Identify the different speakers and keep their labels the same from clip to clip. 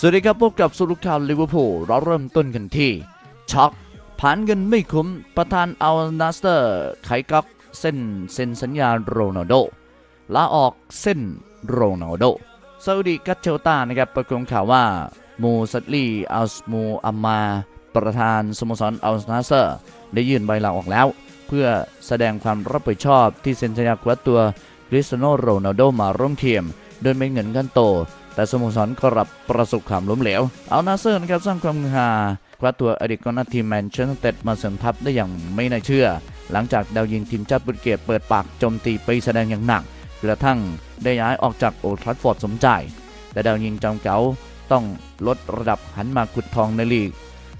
Speaker 1: สวัสดีครับพบกับสุรุข่าวลิเวอร์พูลเราเริ่มต้นกันที่ช็อกผ่านเงินไม่คุ้มประธานอัลนาสเตอร์ไขกักเส้นเซ็นสัญญาโรนัลโดลาออกเส้นโรนัลโดซาอุดิกัตเชลตานะครับประกาศข่าวว่ามูซัดลีอัลสมูอัมมาประธานสโมสรอัลนาสเตอร์ได้ยื่นใบลาออกแล้ว เพื่อแสดงความรับผิดชอบที่เซ็นสัญญาคว้าตัวคริสโนโรนัลโดมาร่วมทีมโดยไม่เงินกันโต แต่สโมสรก็รับประสบความล้มเหลว เอานาเซอร์นะครับสร้างความฮือฮาคว้าตัวอดีตกองหน้าทีมแมนเชสเตอร์มาเสริมทัพได้อย่างไม่น่าเชื่อ หลังจากดาวยิงทีมชาติโปรตุเกสเปิดปากโจมตีไปแสดงอย่างหนักกระทั่งได้ย้ายออกจากโอทรัฟฟอร์ดสมใจ แต่ดาวยิงจอมเก๋าต้องลดระดับหันมาขุดทองในลีก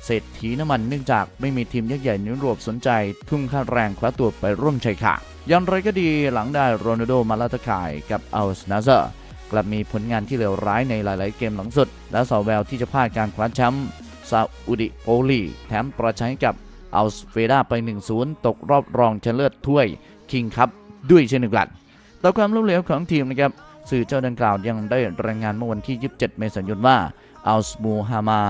Speaker 1: เศรษฐีน้ำมันเนื่องจากไม่มีทีมยักษ์ใหญ่ในยุโรปสนใจ ทุ่มค่าแรงคว้าตัวไปร่วมชัยค่ะอย่างไรก็ดีหลังได้โรนัลโดมาลาตะข่ายกับอัลสนาเซอร์ กลับมีผลงานที่เลวร้ายในหลาย ๆ เกมหลังสุด และสอแววที่จะพลาดการคว้าแชมป์ซาอุดิโปลีแถมประชัยกับอัลสเฟดาไป 1-0 ตกรอบรองชนะเลิศถ้วยคิงคัพด้วยเช่นเดียวกันต่อความล้มเหลวของทีมนะครับสื่อเจ้าดังกล่าวยังได้รายงานเมื่อวันที่ 27 เมษายนว่าอัลสมูฮามา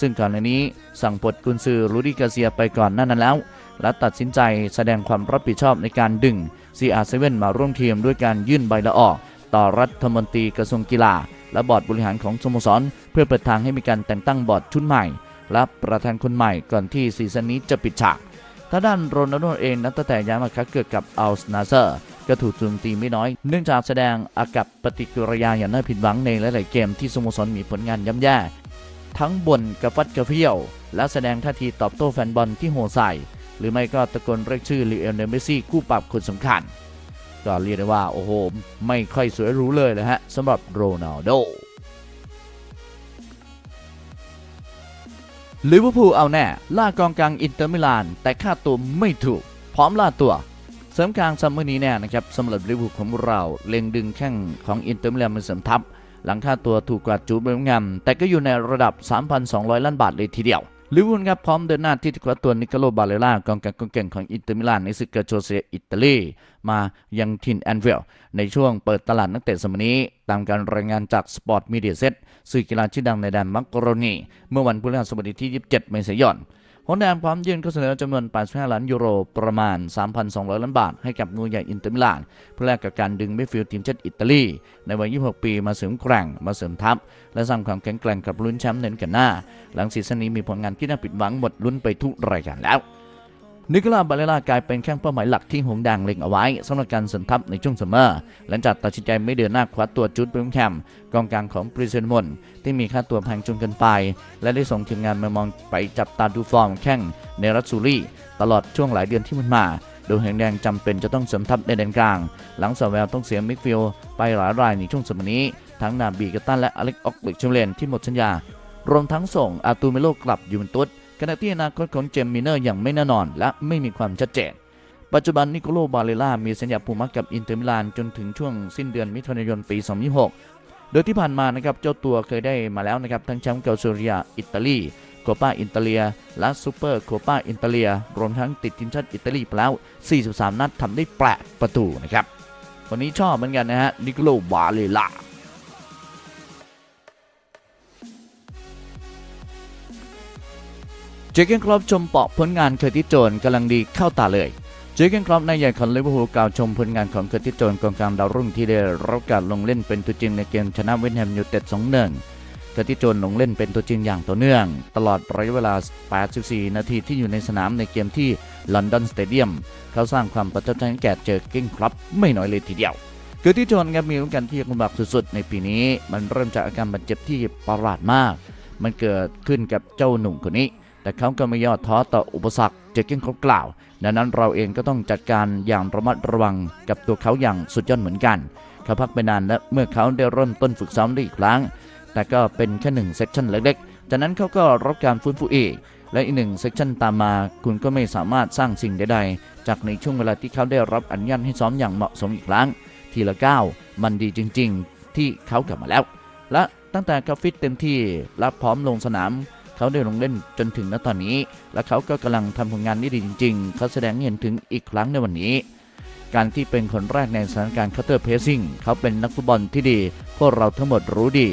Speaker 1: ซึ่งก่อนหน้านี้สั่งปลดกุนซือรูดี้กาเซียไปก่อนหน้านั้นแล้ว และตัดสินใจแสดงความรับผิดชอบในการดึง CR7 มาร่วมทีมด้วยการยื่นใบละออก ต่อรัฐมนตรีกระทรวงกีฬา และบอร์ดบริหารของสโมสร เพื่อเปิดทางให้มีการแต่งตั้งบอร์ดชุดใหม่ และประธานคนใหม่ก่อนที่ซีซั่นนี้จะปิดฉากถ้าด้านโรนัลโดเองนับตั้งแต่ย้ายมาคัดเกิดกับอัลสนาเซอร์ก็ถูกโจมตีไม่น้อย เนื่องจากแสดงอากับปฏิกิริยาอย่างน่าผิดหวังในหลาย ๆ เกมที่สโมสรมีผลงานย่ำแย่ ทั้งบ่นกระฟัดกระเฟี้ยว และแสดงท่าทีตอบโต้แฟนบอลที่โหดใส่ หรือไม่ก็ตะโกนเรียกชื่อลีเอลเนเมซี่คู่ปรับคนสำคัญ ก็เรียกได้ว่า โอ้โห ไม่ค่อยสวยรู้เลยนะฮะสำหรับโรนัลโดลิเวอร์พูลเอาแน่ ล่ากองกลางอินเตอร์มิลาน แต่ค่าตัวไม่ถูก พร้อมล่าตัว เสริมกลางซัมเมอร์นี้แน่นะครับสำหรับลิเวอร์พูลของเราเล็งดึงแข้งของอินเตอร์มิลานมาเสริมทัพ หลังค่าตัวถูกกว่าจูดเบลงแฮมแต่ก็อยู่ในระดับ 3,200 ล้านบาทเลยทีเดียว ลิเวอร์พูลครับพร้อมเดินหน้าที่จะคว้าตัวนิโคโลบาเลล่ากองกลางคนเก่งของอินเตอร์มิลานในศึกเกโชเซอิตาลีมายังทินแอนเวลในช่วงเปิดตลาดนักเตะสมัยนี้ตามการรายงานจากสปอร์ตมีเดียเซตสื่อกีฬาชื่อดังในแดนมักกะโรนีเมื่อวันพฤหัสบดีที่ 27 เมษายน ฮอนแดนพร้อมยื่นข้อเสนอจำนวน 85 ล้านยูโร ประมาณ 3,200 ล้านบาท ให้กับงูใหญ่อินเตอร์มิลาน เพื่อแลกกับการดึงมิดฟิลด์ทีมชาติอิตาลี ในวัย 26 ปีมาเสริมแกร่ง มาเสริมทัพ และสร้างความแข็งแกร่งกับลุ้นแชมป์ในกันหน้า หลังซีซั่นนี้มีผลงานที่น่าผิดหวังหมดลุ้นไปทุกรายการแล้ว นิโคลาบาเลล่ากลายเป็นแข้งเป้าหมายหลักที่หงแดงเล็งเอาไว้สำหรับการสริมทัพในช่วงซัมเมอร์หลังจากตัดสินใจไม่เดินหน้าคว้าตัวจูดเบลแฮมกองกลางของปริเซนมอนที่มีค่าตัวแพงจนเกินไป และได้ส่งทีมงานมามองไปจับตาดูฟอร์มแข้งในรัสซูรี่ตลอดช่วงหลายเดือนที่มันมาโดยหงแดงจำเป็นจะต้องเสริมทัพในแดนกลาง หลังสาวแววต้องเสียมิดฟิลไปหลายรายในช่วงสมัยนี้ ทั้งนาบีกตันและอเล็กออกเบกเชมเลนที่หมดสัญญารวมทั้งส่งอาตูเมโลกลับยูเวนตุส ขณะที่อนาคตของเจมมิเนอร์ยังไม่แน่นอนและไม่มีความชัดเจน ปัจจุบันนิโคโลบาเลล่ามีสัญญาผูกมัดกับอินเตอร์มิลานจนถึงช่วงสิ้นเดือนมิถุนายนปี 2026 โดยที่ผ่านมานะครับเจ้าตัวเคยได้มาแล้วนะครับทั้งแชมป์เกาโซเรียอิตาลีโคปาอินเตเลียและซูเปอร์โคปาอินเตเลียรวมทั้งติดทีมชาติอิตาลีไปแล้ว 43 นัดทำได้8ประตูนะครับวันนี้ชอบเหมือนกันนะฮะนิโคโลบาเลล่า เจเกนครอปชมเปาะผลงานเคอร์ติโจนกำลังดีเข้าตาเลยเจเกนครอปนายใหญ่ของลิเวอร์พูลกล่าวชมผลงานของเคอร์ติโจนกองกลางดาวรุ่งที่ได้รับการลงเล่นเป็นตัวจริงในเกมชนะเวสต์แฮมยูไนเต็ด2-1เคอร์ติโจนลงเล่นเป็นตัวจริงอย่างต่อเนื่อง ตลอดระยะเวลา 84 นาทีที่อยู่ในสนามในเกมที่ลอนดอนสเตเดียมเขาสร้างความประทับใจให้แก่เจเกนครอปไม่น้อยเลยทีเดียวเคอร์ติสโจนครับมีโอกาสที่จะลำบากสุดๆในปีนี้ มันเริ่มจากอาการบาดเจ็บที่ประหลาดมาก มันเกิดขึ้นกับเจ้าหนุ่มคนนี้ แต่เขาก็ไม่ย่อท้อต่ออุปสรรคเจอเก้นเขากล่าว ดังนั้นเราเองก็ต้องจัดการอย่างระมัดระวังกับตัวเขาอย่างสุดยอดเหมือนกัน เขาพักไปนานและเมื่อเขาได้เริ่มต้นฝึกซ้อมได้อีกครั้ง แต่ก็เป็นแค่หนึ่งเซสชั่นเล็กๆ จากนั้นเขาก็รับการฟื้นฟูอีก และอีกหนึ่งเซสชั่นตามมา คุณก็ไม่สามารถสร้างสิ่งใดๆ จากในช่วงเวลาที่เขาได้รับอนุญาตให้ซ้อมอย่างเหมาะสมอีกครั้ง ทีละก้าวมันดีจริง ๆ ที่เขากลับมาแล้ว และตั้งแต่เขาฟิตเต็มที่และพร้อมลงสนาม เขาได้ลงเล่นจนถึงณตอนนี้ และเขาก็กำลังทำผลงานได้ดีจริง ๆ เขาแสดงเห็นถึงอีกครั้งในวันนี้ การที่เป็นคนแรกในสถานการณ์คัตเตอร์เพสซิ่งเขาเป็นนักฟุตบอลที่ดี พวกเราทั้งหมดรู้ดี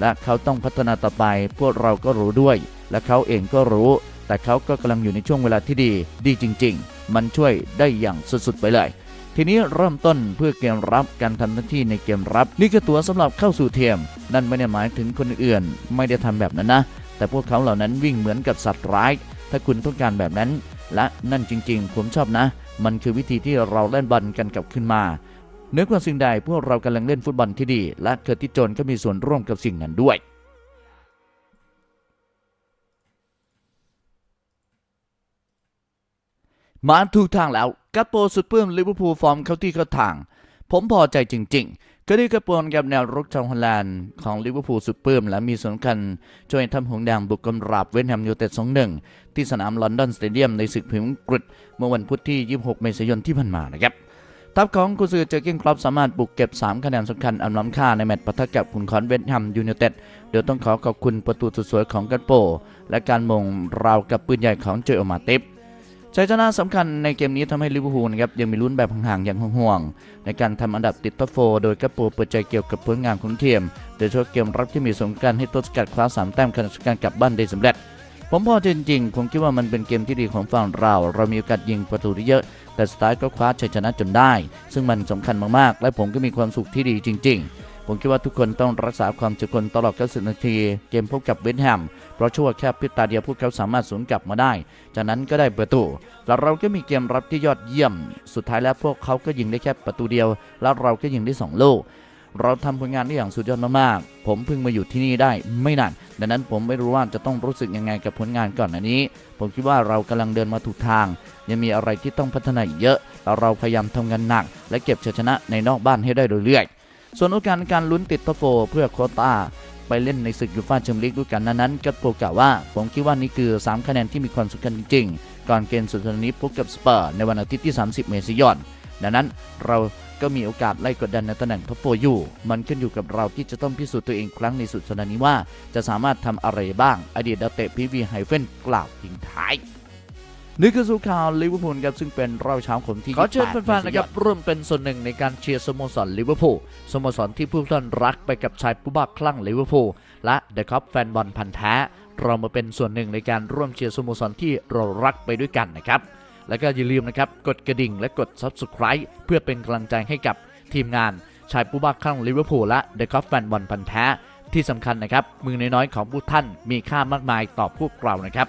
Speaker 1: และเขาต้องพัฒนาต่อไป พวกเราก็รู้ด้วย และเขาเองก็รู้ แต่เขาก็กำลังอยู่ในช่วงเวลาที่ดี ดีจริง ๆ มันช่วยได้อย่างสุดๆไปเลยทีนี้เริ่มต้นเพื่อเกมรับการทำหน้าที่ในเกมรับ นี่คือตัวสำหรับเข้าสู่เทียม นั่นไม่ได้หมายถึงคนอื่น ไม่ได้ทำแบบนั้นนะ แต่พวกเขาเหล่านั้นวิ่งเหมือนกับสัตว์ร้าย ถ้าคุณต้องการแบบนั้น และนั่นจริงๆ ผมชอบนะ มันคือวิธีที่เราเล่นบอลกันกลับขึ้นมาเนื้อกว่าสิ่งใดพวกเรากำลังเล่นฟุตบอลที่ดี และเคอร์ติโจนก็มีส่วนร่วมกับสิ่งนั้นด้วยมาถูกทางแล้วกัปโปสุดเปื้มลิเวอร์พูลฟอร์มเข้าที่เข้าทาง ผมพอใจจริง ๆ ก็ได้กระโปนกับแนวรุกชาวฮอลแลนด์ของลิเวอร์พูลสุดเปื้ม และมีส่วนสำคัญช่วยทำหงแดงบุกกำราบเวนแฮมยูไนเต็ด2-1ที่สนามลอนดอนสเตเดียมในศึกพรีเมียร์อังกฤษเมื่อวันพุธที่ 26 เมษายนที่ผ่านมานะครับทัพของกุซือเจอร์เก้นครอปสามารถบุกเก็บ 3 คะแนนสำคัญอันล้ำค่าในแมตช์ปะทะกับขุนคอนเวนแฮมยูไนเต็ดโดยต้องขอขอบคุณประตูสุดสวยของกันโป และการมงราวกับปืนใหญ่ของเจอโอมาติฟ ชัยชนะสำคัญในเกมนี้ทำให้ลิเวอร์พูลนะครับยังมีลุ้นแบบห่างๆอย่างห่วงๆในการทำอันดับติดท็อปโฟโดยกระโปเปิดใจเกี่ยวกับผลงานของทีมโดยเฉพาะเกมรับที่มีสงการให้ตัวสกัดคว้าสามแต้มขณะการกลับบ้านได้สำเร็จ ผมพอใจจริงๆ ผมคิดว่ามันเป็นเกมที่ดีของฝั่งเรา เรามีโอกาสยิงประตูได้เยอะ แต่สไตล์ก็คว้าชัยชนะจนได้ ซึ่งมันสำคัญมากๆ และผมก็มีความสุขที่ดีจริง ๆ ผมคิดว่าทุกคนต้องรักษาความจุคนตลอด 90 นาที เกมพบกับเวนแฮม เพราะชั่วแค่พิตาเดียวพวกเขาสามารถสวนกลับมาได้ จากนั้นก็ได้ประตู แล้วเราก็มีเกมรับที่ยอดเยี่ยม สุดท้ายแล้วพวกเขาก็ยิงได้แค่ประตูเดียว แล้วเราก็ยิงได้สองลูกเราทำผลงานได้อย่างสุดยอดมากๆ ผมเพิ่งมาอยู่ที่นี่ได้ไม่นาน ดังนั้นผมไม่รู้ว่าจะต้องรู้สึกยังไงกับผลงานก่อนอันนี้ ผมคิดว่าเรากำลังเดินมาถูกทาง ยังมีอะไรที่ต้องพัฒนาอีกเยอะแล้วเราพยายามทำงานหนัก และเก็บชัยชนะในนอกบ้านให้ได้โดยเรื่อยๆ ส่วนโอกาสการลุ้นติดท็อปโฟร์เพื่อโคต้าไปเล่นในศึกยูฟ่าแชมเปี้ยนลีกด้วยกันนั้นๆก็โปรกล่าวว่า ผมคิดว่านี่คือ 3 คะแนนที่มีความสำคัญจริงๆ ก่อนเกมสุดท้ายนี้พบกับสเปอร์ในวันอาทิตย์ที่ 30 เมษายนดังนั้นเราก็มีโอกาสไล่กดดันในตำแหน่งท็อปโฟร์อยู่ มันขึ้นอยู่กับเราที่จะต้องพิสูจน์ตัวเองครั้งในสุดสัปดาห์นี้ว่า จะสามารถทำอะไรบ้าง อดีตดาวเตะพีวีไฮเฟนกล่าวทิ้งท้าย นี่คือสุข่าวลิเวอร์พูลครับซึ่งเป็นรอบเช้าของที่
Speaker 2: ขอเชิญแฟนๆนะครับร่วมเป็นส่วนหนึ่งในการเชียร์สโมสรลิเวอร์พูลสโมสรที่ผู้ท่านรักไปกับชายผู้บ้าคลั่งลิเวอร์พูลและเดอะคัพแฟนบอลพันธ์แท้เรามาเป็นส่วนหนึ่งในการร่วมเชียร์สโมสรที่เรารักไปด้วยกันนะครับแล้วก็อย่าลืมนะครับกดกระดิ่งและกด Subscribe เพื่อเป็นกำลังใจให้กับทีมงานชายผู้บ้าคลั่งลิเวอร์พูลและเดอะคัพแฟนบอลพันธ์แท้ที่สำคัญนะครับมือน้อยๆของผู้ท่านมีค่ามากมายต่อพวกเรานะครับ